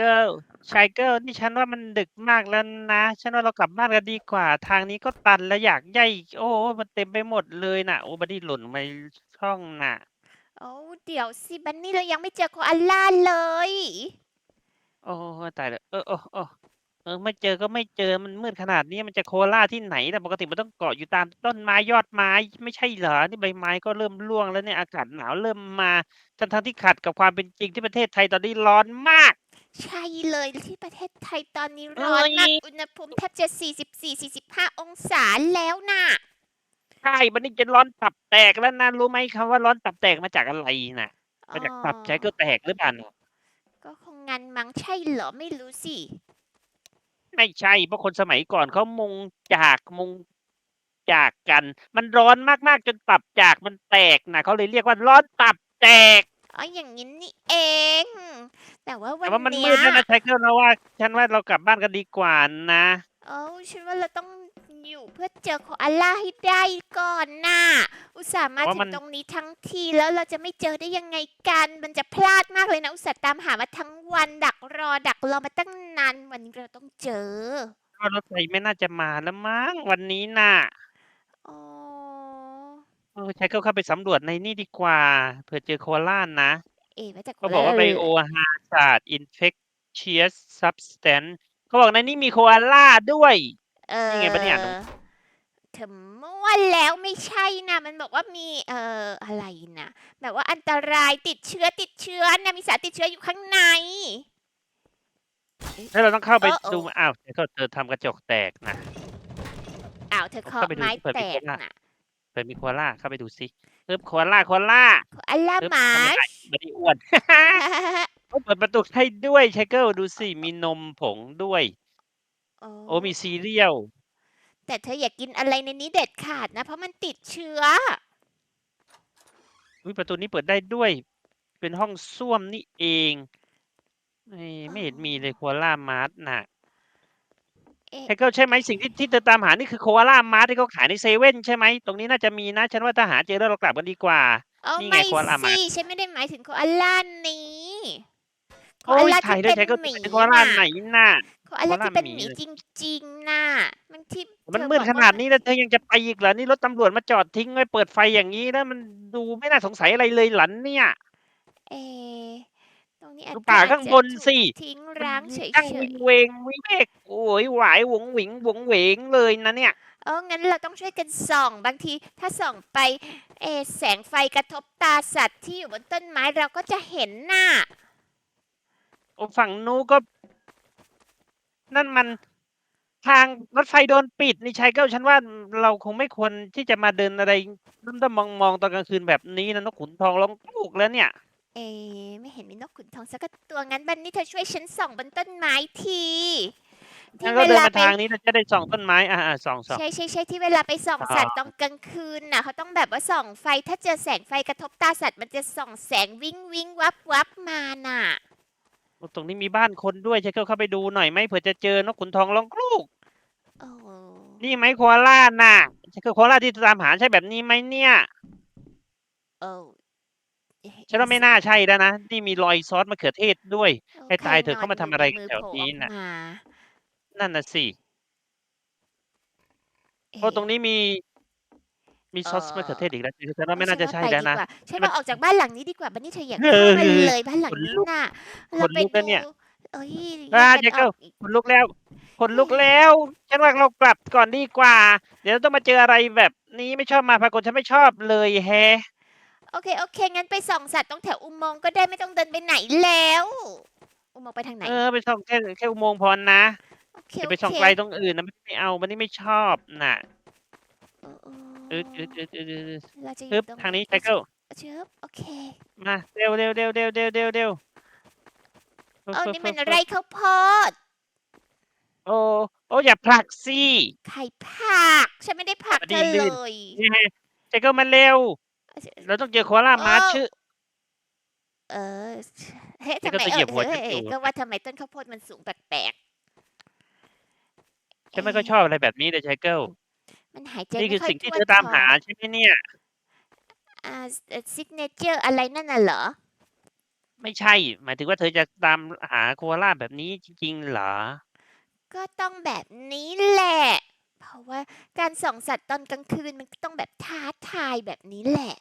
เกิลชายเกิลนี่ฉันว่ามันดึกมากแล้วนะ ฉันว่าเรากลับบ้านกันดีกว่า ทางนี้ก็ตันแล้วอยากย่ายโอ้ มันเต็มไปหมดเลยน่ะ โอ้บัดนี้หล่นไปช่องน่ะ โอ้เดี๋ยวสิบันนี่เรายังไม่เจอโคอาล่าเลย โอ้ตายแล้วเออเออเออเออไม่เจอก็ไม่เจอมันมืดขนาดนี้มันจะโคราชที่ไหนแต่ะปกติมันต้องเกาะอยู่ตามต้นไม้ยอดไม้ไม่ใช่เหรอนี่ใบไม้ก็เริ่มร่วงแล้วเนี่ยอากาศหนาวเริ่มมาทั้งทั้งที่ขัดกับความเป็นจริงที่ประเทศไทยตอนนี้ร้อนมาก ใช่เลยที่ประเทศไทยตอนนี้ร้อนมากเอ้ยอุณหภูมิแทบจะ 44-45 องศาแล้วน่ะ ใช่มันนี่จะร้อนตับแตกแล้วนะรู้ไหมคำว่าร้อนตับแตกมาจากอะไรน่ะมาจากตับใจก็แตกหรือเปล่าน่ะก็คงงั้นมั้งใช่เหรอไม่รู้สิ ไม่ใช่เพราะคนสมัยก่อนเขามุงจากมุงจากกัน มันร้อนมากๆจนตับจากมันแตกนะเขาเลยเรียกว่าร้อนตับแตก อ๋ออย่างนี้นี่เอง แต่ว่าวัแต่นว่ามันเนี้มืยดแล้วนะไทเกอร์นะว่า ฉันว่าเรากลับบ้านกันดีกว่านะเอ้าฉันว่าเราต้องอยู่เพื่อเจอโคอาล่าให้ได้ก่อนน่ะ อุตส่าห์มาเพราะถึมังน ตรงนี้ทั้งทีแล้วเราจะไม่เจอได้ยังไงกัน มันจะพลาดมากเลยนะ อุตส่าห์ตามหามาทั้งวันดักรอดักรอมาตั้งนานวันนี้เราต้องเจอ ว่ารถไฟไม่น่าจะมาแล้วมั้งวันนี้น่ะอ๋อ เออไทเกอร์เข้าไปสำรวจในนี่ดีกว่าเผื่อเจอโคอาล่านะ เอ๊ะมาจากก็บอกว่าไบโอฮาซาร์ดอินเฟคเชียสซับสแตนเขาบอกในนี้มีโคอาล่าด้วยเออนี่ไงปะเนี่ยน้องเธอมั่วแล้วไม่ใช่นะ มันบอกว่ามีเอ่ออะไรนะแบบว่าอันตรายติดเชื้อติดเชื้อนะมีสารติดเชื้ออยู่ข้างในแล้วเราต้องเข้าไปเออเออดูอ้าวเธอเธอทำกระจกแตกนะอ้าวเธอเคาะเข้าไปดูไม้เปิดแตปิดกได้น่ะเปิดมีโคอาล่าเข้าไปดูสิเอ๊บโคอาล่าโคอาล่าอัลลาเอ๊บหมาทำไมได้ไม่ได้อ้วนโอ้เปิดประตูให้ด้วยไชเกิลดูสิ มีนมผงด้วย โอ้มีซีเรียล แต่เธออย่ากินอะไรในนี้เด็ดขาดนะ เพราะมันติดเชื้อ อุ๊ยประตูนี้เปิดได้ด้วย เป็นห้องส้วมนี่เองไม่ไม่เห็นมีเลยโคอาล่ามาร์ทน่ะเอ๊ะ ไชเกิลใช่ไหมสิ่งที่ที่เธอตามหานี่คือโคอาล่ามาร์ทที่เขาขายในเซเว่นใช่ไหมตรงนี้น่าจะมีนะ ฉันว่าถ้าหาเจอแล้วเรากลับกันดีกว่า เอานี่ไงไม่โคอาล่าหมา สิฉันไม่ได้หมายถึงโคอาล่านี้โคโอ้อายล่าถ่ายที่ด้วยเป็ไชเกิลนหมีเป็นโคอาล่าไหนน่ะน่ะ โคอาล่าโคอาล่าที่เป็นหมีหมีเลยจริงๆน่ะมันที่มันเธอมืดบอกขว่นาดนี้แล้วเธอยังจะไปอีกเหรอ นี่รถตำรวจมาจอดทิ้งไว้เปิดไฟอย่างนี้แล้วมันดูไม่น่าสงสัยอะไรเลยหลันเนี่ย เอะตรงนี้อาจดูป่าจะข้างบนถูกสิทิ้งร้างเฉยตั้งวิงเวงวิเวกโอ้ยหวายหวงหวิงหวงเหวงเลยนะเนี่ยๆ เอองั้นเราต้องช่วยกันส่อง บางทีถ้าส่องไปเอะแสงไฟกระทบตาสัตว์ที่อยู่บนต้นไม้เราก็จะเห็นน่ะโอ้ฝั่งนู้นก็ นั่นมันทางรถไฟโดนปิดนี่ชัยเก้าฉันว่าเราคงไม่ควรที่จะมาเดินอะไรด้อมๆมองๆตอนกลางคืนแบบนี้นะนกขุนทองร้องลูกแล้วเนี่ย เอะไม่เห็นมีนกขุนทองสักตัวงั้นบันนี่เธอช่วยฉันส่องบนต้นไม้ทีที่ งั้นก็เวเดินลามาไปทางนี้เราจะได้ส่องต้นไม้อ่าอ่าส่องส่อง ใช่ใช่ใช่ที่เวลาไปส่องอ๋อสัตว์ตอนกลางคืนน่ะเขาต้องแบบว่าส่องไฟถ้าเจอแสงไฟกระทบตาสัตว์มันจะส่องแสงวิงวิงวับวับมาน่ะโอ้ตรงนี้มีบ้านคนด้วยชัยเก้าเข้าไปดูหน่อยไหมเผื่อจะเจอนกขุนทองร้องลูก โอ้นี่ไหมโคอาล่าน่ะชัยเก้าโคอาล่าที่ตามหาใช่แบบนี้ไหมเนี่ยโอ้ฉันว่าไม่น่าใช่แล้วนะ นี่มีรอยซอสมะเขือเทศด้วยโอ้ให้ตายเถอะใคเข้ามาทำอะไรกันแถวนี้น่ะ นั่นน่ะสิเอ๊ะเพราะตรงนี้มี มีซอสเอ่อมะเขือเทศอีกแล้วฉันว่าไม่น่าจะใช่ฉัแล้วว่านะไปดีกว่าฉันมันว่าออกจากบ้านหลังนี้ดีกว่าบันนี่เธออยากเอเข้าอมาเลยบ้านหลังขนนี้ลุกน่ะขเรานไปลุกแล้วเนี่ยดูเอ้ยอ่าแยกกันเจ๊เก้าออกอีกคนลุกแล้ว คนลุกแล้วฉันว่าเรากลับก่อนดีกว่า เดี๋ยวต้องมาเจออะไรแบบนี้ไม่ชอบมาพากลฉันไม่ชอบเลยแฮะโอเคโอเค งั้นไปส่องสัตว์ตรงแถวอุโมงค์ก็ได้ไม่ต้องเดินไปไหนแล้ว อุโมงค์ไปทางไหน เออไปส่องแค่แค่อุโมงค์พอนะ โอเคอย่าโอไปส่องเคไกลตรงอื่นนะไม่เอาวันนี้ไม่ชอบน่ะเออเออเออเออเออเออเราจะอปึ๊ยู่บตรงทางนี้ไชเกิลเชิบโอเคมาเร็วเร็วเร็วเร็วเร็วเร็วเร็วเออนี่มันอะไรข้าวโพดโอ้โอ้อย่าผลักสิ ไข่ผักฉันไม่ได้ผลักพอเธดีอลื่เลน ยเนี่ยไชเกิลมาเร็ว เราต้องเจอโคอาล่ามาร์ชชื่อ เออเฮ้ยเดี๋ทำยวก็ไมจะเหยียบหัวเออฉันอยู่เก็ว่าทำไมต้นข้าวโพดมันสูงแปลกๆ ฉันไม่ค่อยเะชอบอะไรแบบนี้เลยไชเกิลมันหายใจนี่คือไม่ค่อยสิ่งที่ทั่เธวอตามท้งหาใช่ไหมเนี่ย อ่าซิกเนเจอร์อะไรนั่นน่ะเหรอ ไม่ใช่ หมายถึงว่าเธอจะตามหาโคอาลาแบบนี้จริงๆเหรอ?ก็ต้องแบบนี้แหละ เพราะว่าการส่องสัตว์ตอนกลางคืนมันก็ต้องแบบท้าทายแบบนี้แหละ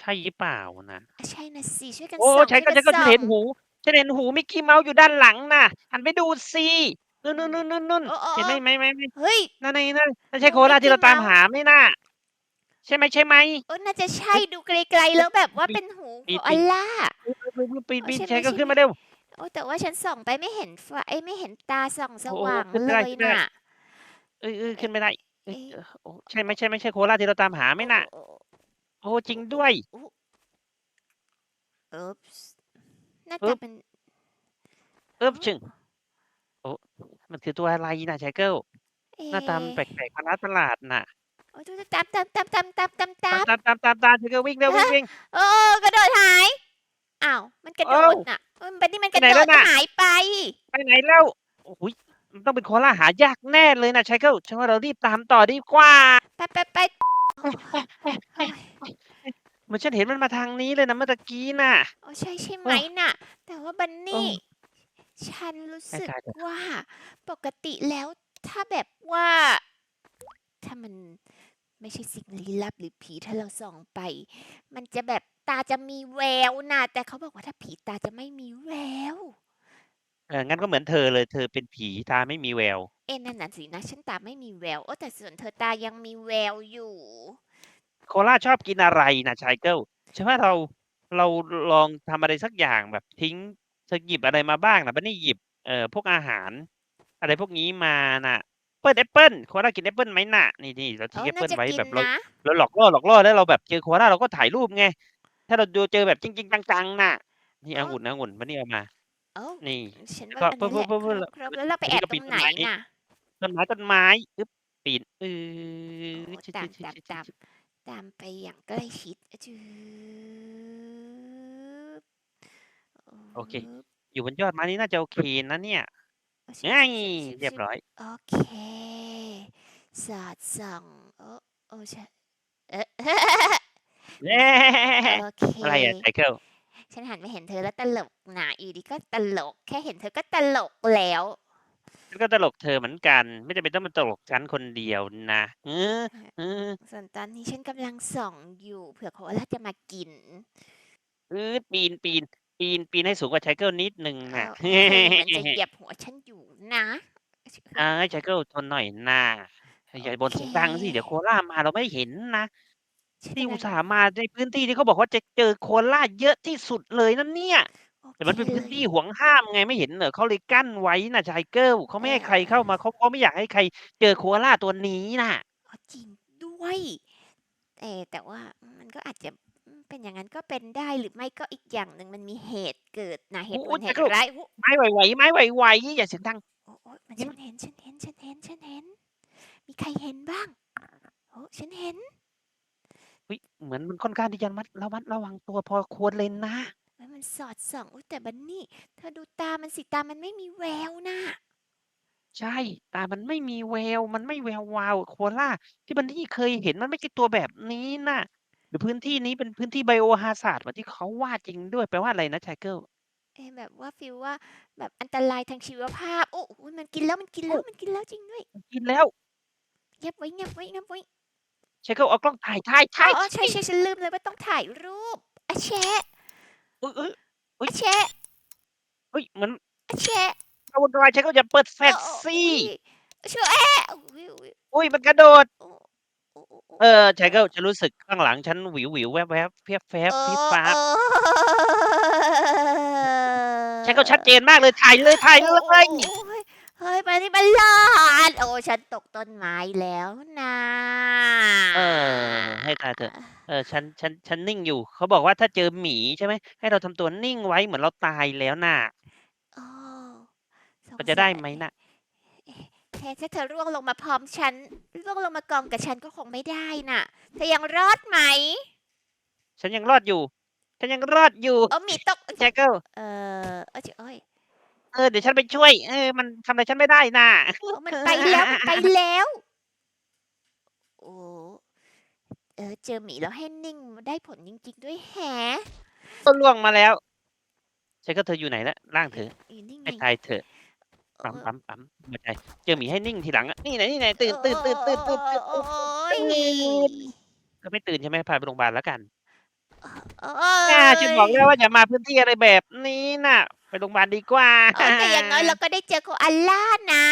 ใช่หรือเปล่านะอะใช่น่ะสิช่วยกันโอ้ส่องฉันช่วยก็กันฉันก็ส่อเห็งนหูฉันเห็นหูมิกกี้เมาส์อยู่ด้านหลังน่ะหันไปดูสิ นู่อืมนๆๆโอ้ๆๆเห็นไหมๆไหมไหมไหมๆเฮ้ย นั่นไงนั่นนั่นใชนู่โคูมิอากลากที่ี้เราตามเมาส์หาไหมน่ะใช่ไหมใช่ไหม?เออน่าจะใช่เฮ้ยดูไกลๆแล้วแบบว่าปีเป็นนหูปีโคนอาปีนลาปีนเออปีนใช่ๆๆไหมๆ Tiger ขึ้นมาเร็ว โอ้แต่ว่าฉันส่องไปไม่เห็นไฟไม่เห็นตาส่องสโอ้ว่างๆขึ้นเลไม่ได้ยขึ้นไม่น่ะได้เออๆเอขึ้นไม่ได้เอ๊ะเอ๊ะเออโอ้ใช่ไหมใช่ไหมใช่โคอาลาที่เราตามหาไหมน่ะ?โอ้โอ้จริงๆด้วยโอ้โอ้ Oops หน้าอึ๊ตาบเป็นอึ๊บอ๋อชึ่งโอ้ มันคือตัวอะไรน่ะ Tiger เอ๊หน้าตามันแปลกๆประหลาดๆน่ะโอ้ดูๆตามๆๆๆๆๆตามๆๆๆๆ Tiger วิ่งเร็วฮะวิ่งๆเออกระโดดหายอ้าวมันกระโดอ้าดวน่ะเออมันนี่มันไปกระไหนโดแล้วดน่ะ?หายไป ไปไหนแล้ว?โอ้โฮมันต้องเป็นโคอาลาหายากแน่เลยน่ะ Tiger ฉันว่าเรารีบตามต่อดีกว่า ไปๆๆโอ้ยโอ๊ยเหมือนฉันเห็นมันมาทางนี้เลยนะเมื่อตะกี้น่ะอ๋อใช่ใช่ไหโอม้น่ะ แต่ว่าบันนเอี่อ ฉันรู้ให้สึกตายเถอะว่าปกติแล้วถ้าแบบว่า ถ้ามันไม่ใช่สิ่งลี้ลับหรือผีถ้าเราส่องไป มันจะแบบตาจะมีแววน่ะแต่เขาบอกว่าถ้าผีตาจะไม่มีแวว เอองั้นก็เหมือนเธอเลย เธอเป็นผีตาไม่มีแวว เอ๊ะนั่นน่ะสินะฉันตาไม่มีแววโอ้แต่ส่วนเธอตายังมีแววอยู่ โคอาลาชอบกินอะไรน่ะ Tiger ฉันว่าเราเราลองทำอะไรสักอย่างแบบทิ้ง เธอหยิบอะไรมาบ้างน่ะบันนี่หยิบเอ่อพวกอาหาร อะไรพวกนี้มาน่ะเปิลแอปเปิลโคอาลากินแอปเปิลไหมน่ะ?นี่ๆเราทอ๋ิ้องแอปน่าเปิลไว้จะกินแบบเรานะเราหลอกล่อๆแล้วเราแบบเจอโคอาลาเราก็ถ่ายรูปไง ถ้าเราดูเจอแบบจริง ๆ จังๆน่ะ นี่อ๋อองุ่นองุ่นมานี่เอามาโอ้นี่ฉันแล้วว่าก็อันปึ๊นี้แหละบๆๆๆครบๆแล้วเราไปอันแอนี้บก็ตปรีนงต้ไหนนไม้น่ะ?ต้นไม้ต้นไม้อึ๊บปีนอืโอ้อชึตามๆตามๆๆๆๆตามไปอย่างใกล้ชิดอะจืบ โอเคอึ๊บอยู่บนยอดไม้นี้น่าจะโอเคนะเนี่ยอะชึไงชึเรียบร้อยๆๆๆโอเค สอดส่องโอ้โอ้ชเอ๊ะโอเคอะไรอะ Tiger? ฉันหันมาเห็นเธอแล้วตลกน่ะอยู่ดีๆก็ตลก แค่เห็นเธอก็ตลกแล้วฉันก็ตลกเธอเหมือนกัน ไม่จำเป็นต้องมาตลกฉันคนเดียวนะหือฮะหือส่วนตอนนี้ฉันกำลังส่องอยู่เผื่อโคอาลาจะมากิน อืดปีนปีน ปีนปีนให้สูงกว่า Tiger นิดหนึ่งเอน่ะอโอเคเหมือนจะเหยียบหัวฉันอยู่นะอะชึเอ๊ย Tiger ทนหน่อยน่ะโอย่าอบ่นเคเสียงดังสิเดี๋ยวโคอาลามาเราไม่เห็นนะนี่อุฉันกำลังตส่าห์มาในพื้นที่ที่เขาบอกว่าจะเจอโคอาลาเยอะที่สุดเลยนะเนี่ยโอแต่เคมันเป็นเพื้นลยที่ห่วงห้ามไงไม่เห็นเหรอเขาเลยกั้นไว้น่ะ Tiger เขาไม่ให้ใครเข้ามาเออเขาเขาไม่อยากให้ใครเจอโคอาลาตัวนี้น่ะ อ๋อจริงด้วย เอ๊แต่ว่าอืมมันก็อาจจะอืม เป็นอย่างงั้นก็เป็นได้หรือไม่ก็อีกอย่างหนึ่งมันมีเหตุเกิดน่ะเหโอ้ตุโผฮลเหตุ Tiger ร้ายโอ้ไม้ไหวๆไม้ไหวๆอย่าเสียงดังโอ้โอ๊ยมันหืฉัอนเห็นฉันเห็นฉันเห็นฉันเห็น มีใครเห็นบ้าง?โอ้ฉันเห็นอุ๊ยเหมือนมันค่อนข้างที่จะมัดระมัดระวังตัวพอควรเลยนะเฮ้ยมันสอดส่องอุ๊ยแต่บันนี่เธอดูตามันสิตามันไม่มีแววน่ะใช่ตามันไม่มีแวว มันไม่แวววาวโคอาลาที่บันนี่เคยเห็นมันไม่ใช่ตัวแบบนี้น่ะ หรือพื้นที่นี้เป็นพื้นที่ Biohazard เหมือนที่เขาว่าจริงด้วย แปลว่าอะไรนะ Tiger? เอ๊แบบว่าฟีลว่าแบบอันตรายทางชีวภาพ โอ้อุ๊ยมันกินแล้วมันกินแโลอ้้วมันกินแล้วจริงด้วยมันกินแล้วเงียบไว้เงียบไว้เงียบไว้ Tiger เอากล้องถ่ายถ่ายถอ๋่ายอๆใชสิ่ๆฉันลืมเลยว่าต้องถ่ายรูปอะแชะอุ๊ยๆอุ๊ยอะแชะเฮ้ยเหมือนอะแชะเอาอะไร Tiger อย่าเปิดแฟลเออชสิๆอุ๊ยชแอะอุ๊ยๆอุ๊ยมันกระโดดโอ้ โอ้เออๆๆ Tiger ฉันรู้สึกข้างหลังฉันหวิวๆแวบๆแฟบเอๆฟีฟอ๊าบ Tiger ชัดเจๆนมากเลยถ่ายเลยถ่ายโอ้เลยโอ้เฮ้ยมานี่มันรอดโอ้ฉันตกต้นไม้แล้วนะเออ ให้ตายเถอะ เออ ฉัน ฉัน ฉันนิ่งอยู่ เขาบอกว่าถ้าเจอหมีใช่ไหม ให้เราทำตัวนิ่งไว้เหมือนเราตายแล้วน่ะอ้อสงมันจะสัได้ยไหมน่ะ?เอ๊ะ เอ๊ะถ้าเธอร่วงลงมาพร้อมฉันร่วงลงมากองกับฉันก็คงไม่ได้น่ะ เธอยังรอดไหม?ฉันยังรอดอยู่ ฉันยังรอดอยู่อ๋อหมีตก Tiger เอ่อโอ๊ยจโอ๊ยเออเดี๋ยวฉันไปช่วย เออ มันทำอะไรฉันไม่ได้น่ะอ๋อมันไปแล้วมันไปแล้ว โอ้เออเจอหมีแล้วให้นิ่งได้ผลจริงๆด้วยแฮะก็ล่วงมาแล้ว ฉันก็เธออยู่ไหนแล้วร่างเธออยู่นี่ไง ให้ตายเถอะเอ ปั๊มอปั๊มปั๊มหัวใจเจอหมีให้นิ่งทีหลังอะนี่ไหนนี่ไหนตื่นตื่นตื่นตื่นตื่นตื่นโอ้ยก็ไม่ตื่นใช่ไหมพาไปโรงพยาบาลแล้วกันโอ้อ่ายฉันบอกแล้วว่าอย่ามาพื้นที่อะไรแบบนี้น่ะ ไปโรงพยาบาลดีกว่าเออแต่อย่างน้อยเราก็ได้เจอโคอาล่านะ